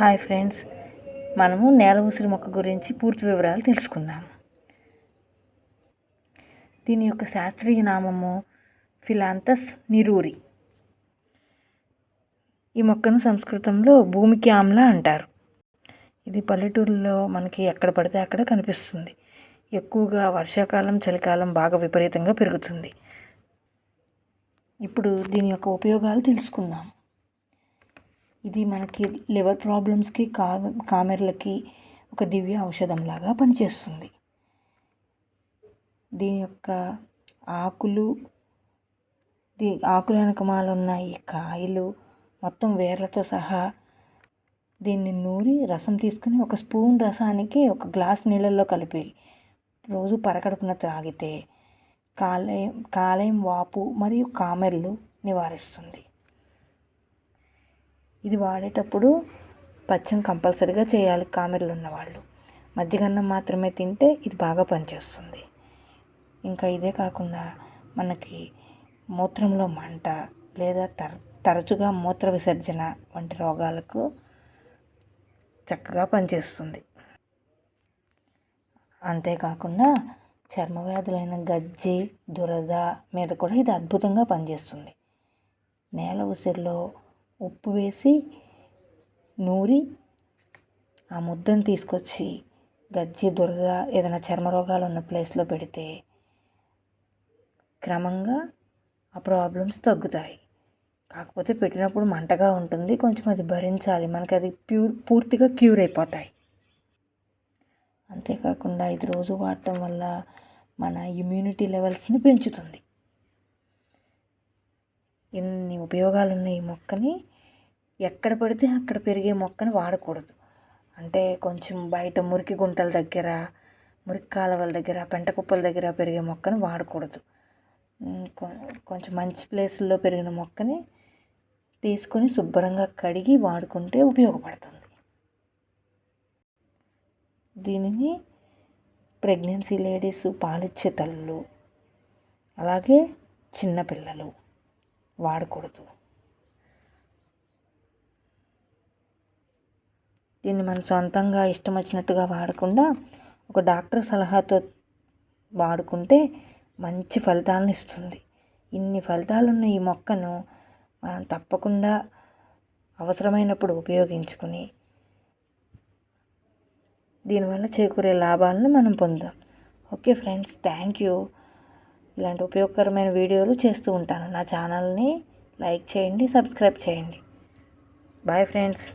Hi friends మనము నేల ఉసిరి మొక్క గురించి పూర్తి వివరాలు తెలుసుకుందాం. దీని యొక్క శాస్త్రీయ నామము ఫిలాంతస్ నిరూరి. ఈ మొక్కను సంస్కృతంలో భూమికి ఆమ్ల అంటారు. ఇది పల్లెటూరులో మనకి ఎక్కడ పడితే అక్కడ కనిపిస్తుంది. ఎక్కువగా వర్షాకాలం చలికాలం బాగా విపరీతంగా పెరుగుతుంది. ఇప్పుడు దీని యొక్క ఉపయోగాలు తెలుసుకుందాం. ఇది మనకి లివర్ ప్రాబ్లమ్స్కి కా కామెర్లకి ఒక దివ్య ఔషధంలాగా పనిచేస్తుంది. దీని యొక్క ఆకులు దీ ఆకుల వెనకమాల ఉన్న ఈ కాయలు మొత్తం వేర్లతో సహా దీన్ని నూరి రసం తీసుకుని ఒక స్పూన్ రసానికి ఒక గ్లాస్ నీళ్ళల్లో కలిపి రోజు పరకడుపున త్రాగితే కాలేయం కాలేయం వాపు మరియు కామెర్లు నివారిస్తుంది. ఇది వాడేటప్పుడు పచ్చం కంపల్సరీగా చేయాలి కామెర్లు ఉన్నవాళ్ళు. మజ్జిగన్నం మాత్రమే తింటే ఇది బాగా పనిచేస్తుంది. ఇంకా ఇదే కాకుండా మనకి మూత్రంలో మంట లేదా తర తరచుగా మూత్ర విసర్జన వంటి రోగాలకు చక్కగా పనిచేస్తుంది. అంతేకాకుండా చర్మ వ్యాధులైన గజ్జి దురద మీద కూడా ఇది అద్భుతంగా పనిచేస్తుంది. నేల ఉసిరిలో ఉప్పు వేసి నూరి ఆ ముద్దను తీసుకొచ్చి గజ్జి దురద ఏదైనా చర్మ రోగాలు ఉన్న ప్లేస్లో పెడితే క్రమంగా ఆ ప్రాబ్లమ్స్ తగ్గుతాయి. కాకపోతే పెట్టినప్పుడు మంటగా ఉంటుంది కొంచెం అది భరించాలి. మనకి అది ప్యూర్ పూర్తిగా క్యూర్ అయిపోతాయి. అంతేకాకుండా ఇది రోజు వాడటం వల్ల మన ఇమ్యూనిటీ లెవెల్స్ని పెంచుతుంది ఇన్ని ఉపయోగాలు ఉన్న ఈ మొక్కని ఎక్కడ పడితే అక్కడ పెరిగే మొక్కని వాడకూడదు. అంటే కొంచెం బయట మురికి గుంటల దగ్గర మురికి కాలువల దగ్గర పెంట కుప్పల దగ్గర పెరిగే మొక్కను వాడకూడదు. కొంచెం మంచి ప్లేసుల్లో పెరిగిన మొక్కని తీసుకొని శుభ్రంగా కడిగి వాడుకుంటే ఉపయోగపడుతుంది. దీనిని ప్రెగ్నెన్సీ లేడీస్ పాలిచ్చే తల్లులు అలాగే చిన్నపిల్లలు వాడకూడదు. దీన్ని మన సొంతంగా ఇష్టం వచ్చినట్టుగా వాడకుండా ఒక డాక్టర్ సలహాతో వాడుకుంటే మంచి ఫలితాలను ఇస్తుంది ఇన్ని ఫలితాలు ఉన్న ఈ మొక్కను మనం తప్పకుండా అవసరమైనప్పుడు ఉపయోగించుకుని దీనివల్ల చేకూరే లాభాలను మనం పొందాం ఓకే ఫ్రెండ్స్ థ్యాంక్ యూ. ఇలాంటి ఉపయోగకరమైన వీడియోలు చేస్తూ ఉంటాను. నా ఛానల్ని లైక్ చేయండి సబ్స్క్రైబ్ చేయండి. Bye friends.